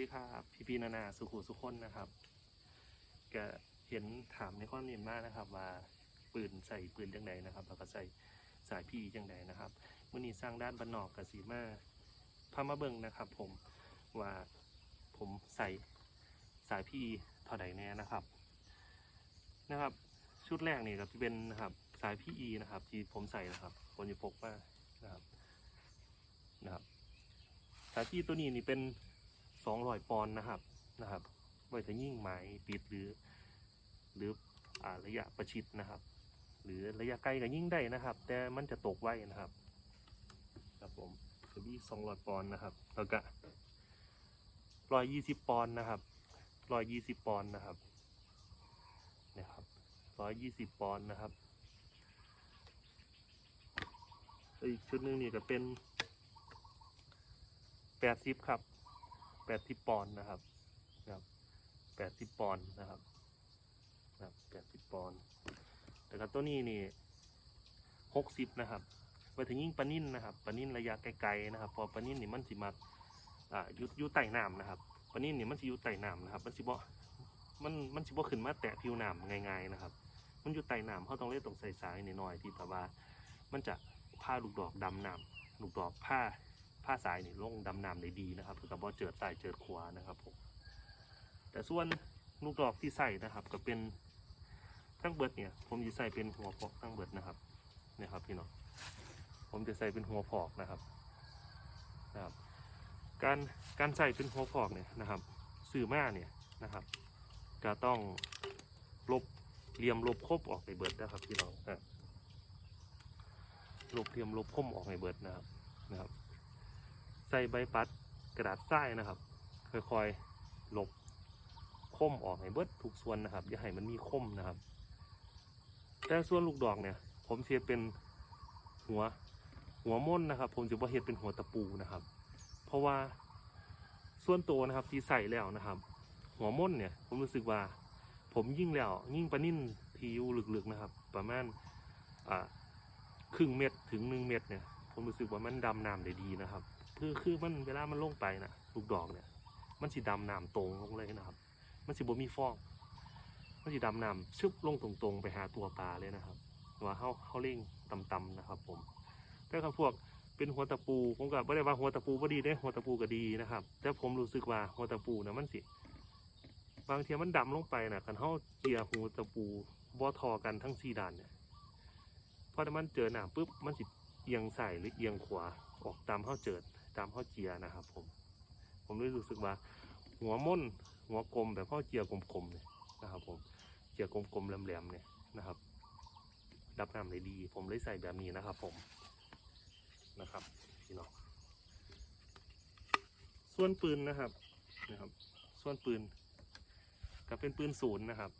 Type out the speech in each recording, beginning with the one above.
ดีครับพี่พี่นานาสุขุสุขคนนะครับก็เห็นถามในข้อเรียนมากนะครับ ว่าปืนใส่ปืนจังใดนะครับแล้วก็ใส่สายพี่จังใดนะครับมื่อนี้สร้างด้านบันนอกกับสีมาพามาเบิ่งนะครับ ผมว่าผมใส่สายพี่เท่าใดแน่นะครับ นะครับ ชุดแรกนี่ก็จะเป็นนะครับสายพี่นะครับ ที่ผมใส่นะครับผมจะพกมานะครับนะครับสายพี่ตัวนี้นี่เป็น สองร้อยปอนด์นะครับนะครับไว้จะยิ่งหมายปิดหรือ หรืออ่าระยะประชิดนะครับ หรือระยะไกลก็ยิ่งได้นะครับ แต่มันจะตกไว้นะครับ ครับผมจะมีสองร้อยปอนด์นะครับ แล้วก็ร้อยยี่สิบปอนด์นะครับร้อยยี่สิบปอนด์นะครับนี่ยครับร้อยยี่สิบปอนด์นะครับอีกชุดหนึ่งนี่ก็เป็นแปดสิบครับ แปดสิบปอนด์นะครับนะครับแปดสิบปอนด์นะครับนะครับแปดสิบปอนด์แต่กับตัวนี้นี่หกสิบนะครับไปถึงยิ่งปลานิ่นนะครับปลานิ่นระยะไกลๆนะครับ พอปลานิ่นนี่มันสิมักอ่ายุยุใต้น้ำนะครับปลานิ่นนี่มันสิยู่ใต้น้ำนะครับ มันสิบ่มันมันสิบ่ขึ้นมาแตะผิวน้ำง่ายๆนะครับ มันอยู่ใต้น้ำเขาต้องเล่นตรงใส่สายๆหน่อยๆที่แต่ว่า มันจะผ้าลูกดอกดำน้ำลูกดอกผ้า ผ้าสายนี่ลงดำน้ำได้ดีนะครับคือกับว่เจิดสายเจิดขวานะครับผมแต่ส่วนลูกดอกที่ใส่นะครับ ก็เป็นทั้งเบิดเนี่ย ผมจะใส่เป็นหัวพอกทั้งเบิดนะครับเนี่ยครับพี่น้องผมจะใส่เป็นหัวพอกนะครับนะครับ การการใส่เป็นหัวพอกเนี่ยนะครับสื่อมาเนี่ยนะครับ ก็ต้องลบเหลี่ยมลบคบออกในเบิดนะครับพี่น้องลบเหลี่ยมลบคมออกในเบิดนะครับนะครับ ใส่ใบปัดกระดาษทรายนะครับ ค่อยๆหลบคมออกให้เบิดทุกส่วนนะครับ อย่าให้มันมีคมนะครับ แต่ส่วนลูกดอกเนี่ย ผมเทียเป็นหัวหัวม่นนะครับ ผมจะว่าเฮ็ดเป็นหัวตะปูนะครับ เพราะว่าส่วนตัวนะครับที่ใส่แล้วนะครับ หัวม่นเนี่ย ผมรู้สึกว่า ผมยิ่งแล้ว ยิ่งปะนิ่นทีอยู่ลึกๆนะครับ ประมาณอ่าครึ่งเม็ดถึงหนึ่งเม็ดเนี่ย ผมรู้สึกว่ามันดำน้ำได้ดีนะครับ คือคือมันเวลามันลงไปนะลูกดอกเนี่ย มันสิดำน้ำตรงลงเลยนะครับ มันสิบ่มีฟองมันสิดำน้ำชึบลงตรงๆ ไปหาตัวปลาเลยนะครับว่าเขาเขาเร่งต่ำๆนะครับ ผมแต่คำพวกเป็นหัวตะปูผมก็ไม่ได้ว่าหัวตะปูบ่ดีได้หัวตะปูก็ดีนะครับ แต่ผมรู้สึกว่าหัวตะปูนะมันสิบางทีมันดำลงไปนะคันเขาเจียหัวตะปูบ่ทอกันทั้งสี่ด้านเนี่ยพอมันเจอหนามปุ๊บมันสิเอียงใส่หรือเอียงขวาออกตามเขาเจิด ตามข้อเจียนะครับ ผม ผมเลยรู้สึกว่า หัวม่นหัวกลมแบบข้อเจียกลมๆเนี่ยนะครับ ผมเจียกลมๆแหลมๆเนี่ยนะครับดับน้ำได้ดี ผมเลยใส่แบบนี้นะครับ ผมนะครับพี่น้องส่วนปืนนะครับนะครับ ส่วนปืนก็เป็นปืนศูนย์นะครับ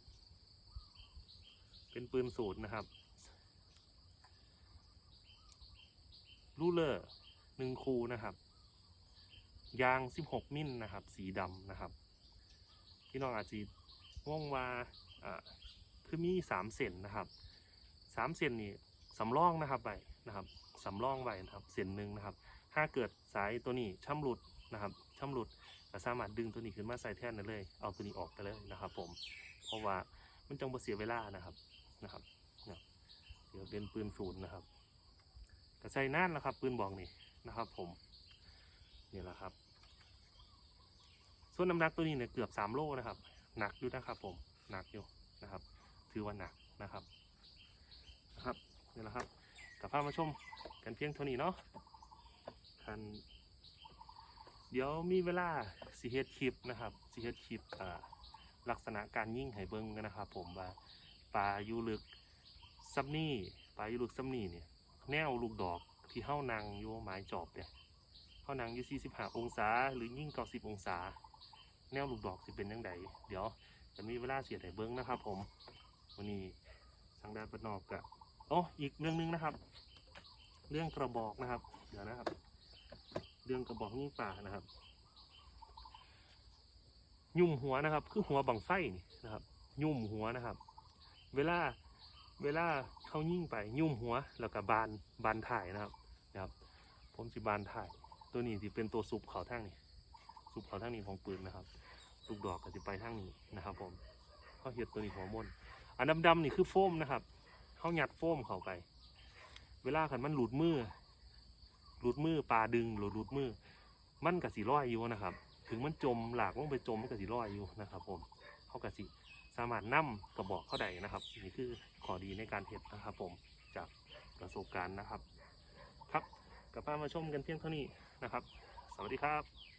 เป็นปืนศูนย์นะครับรูเลอร์หนึ่งคูนะครับ ยาง 16 มิลนะครับ สีดำนะครับ พี่น้องอาจจะง่วงว่าอ่าคือมี 3 เซนนะครับ3เซนนี่สำรองนะครับไปนะครับสำรองไว้นะครับเซนหนึ่งนะครับ ถ้าเกิดสายตัวนี้ช่ำหลุดนะครับช่ำหลุดก็สามารถดึงตัวนี้ขึ้นมาใส่แท่นได้เลย เอาตัวนี้ออกไปเลยนะครับ ผม เพราะว่ามันจังบ่เสียเวลานะครับนะครับเนี่ยเดี๋ยวเป็นปืนศูนย์นะครับก็ใส่น่านแล้วครับ ปืนบอกนี่นะครับ ผมนี่แหละครับ ส่วนน้ำหนักตัวนี้เนี่ยเกือบสามโลนะครับ หนักอยู่นะครับผม หนักอยู่นะครับ ถือว่าหนักนะครับ นะครับนี่แหละครับกับพามาชมกันเพียงเท่านี้เนาะคันเดี๋ยวมีเวลาสิเฮดคลิปนะครับสิเฮดคลิปอ่าลักษณะการยิ่งให้เบิ้งกันนะครับ ผมว่าปลายูลึกซับนี่ปลายูลึกซับนี่เนี่ย แนวลูกดอกที่เฮ้านางอยู่ไม้จอบเนี่ยเฮ้านางอยู่45องศา หรือยิ่ง90องศา แนวลูกดอกสิเป็นยังไงเดี๋ยวจะมีเวลาเสียแต่เบิ้งนะครับ ผมวันนี้ทางด้านปนอกกะอ๋ออีกเรื่องหนึงนะครับ เรื่องกระบอกนะครับ เดี๋ยวนะครับ เรื่องกระบอกยิ่งป่านะครับ ยุ่มหัวนะครับ คือหัวบังไฟนี่นะครับ ยุ่มหัวนะครับ เวลาเวลาเขายิ่งไปยุ่มหัวแล้วก็บานบานถ่ายนะครับนะครับ ผมสิบานถ่าย ตัวนี้ที่เป็นตัวซุปเขาทั้งนี่ ลูกเขาทางนี้ของปืนนะครับลูกดอกก็จะไปทางนี้นะครับ ผมเขาเห็ดตัวนี้หัวมนอันดำๆนี่คือโฟมนะครับเขาหยัดโฟมเข้าไป เวลาขันมันหลุดมือหลุดมือปลาดึงหรือหลุดมือ มันกะสีร้อยอยู่นะครับ ถึงมันจมหลากลงไปจมมันกะสีร้อยอยู่นะครับ ผมเขากระสีสามารถนํกระบอกเข้าได้นะครับ นี่คือข้อดีในการเห็ดนะครับ ผมจากประสบการณ์นะครับ ครับกลับมามาชมกันเพียงเท่านี้นะครับ สวัสดีครับ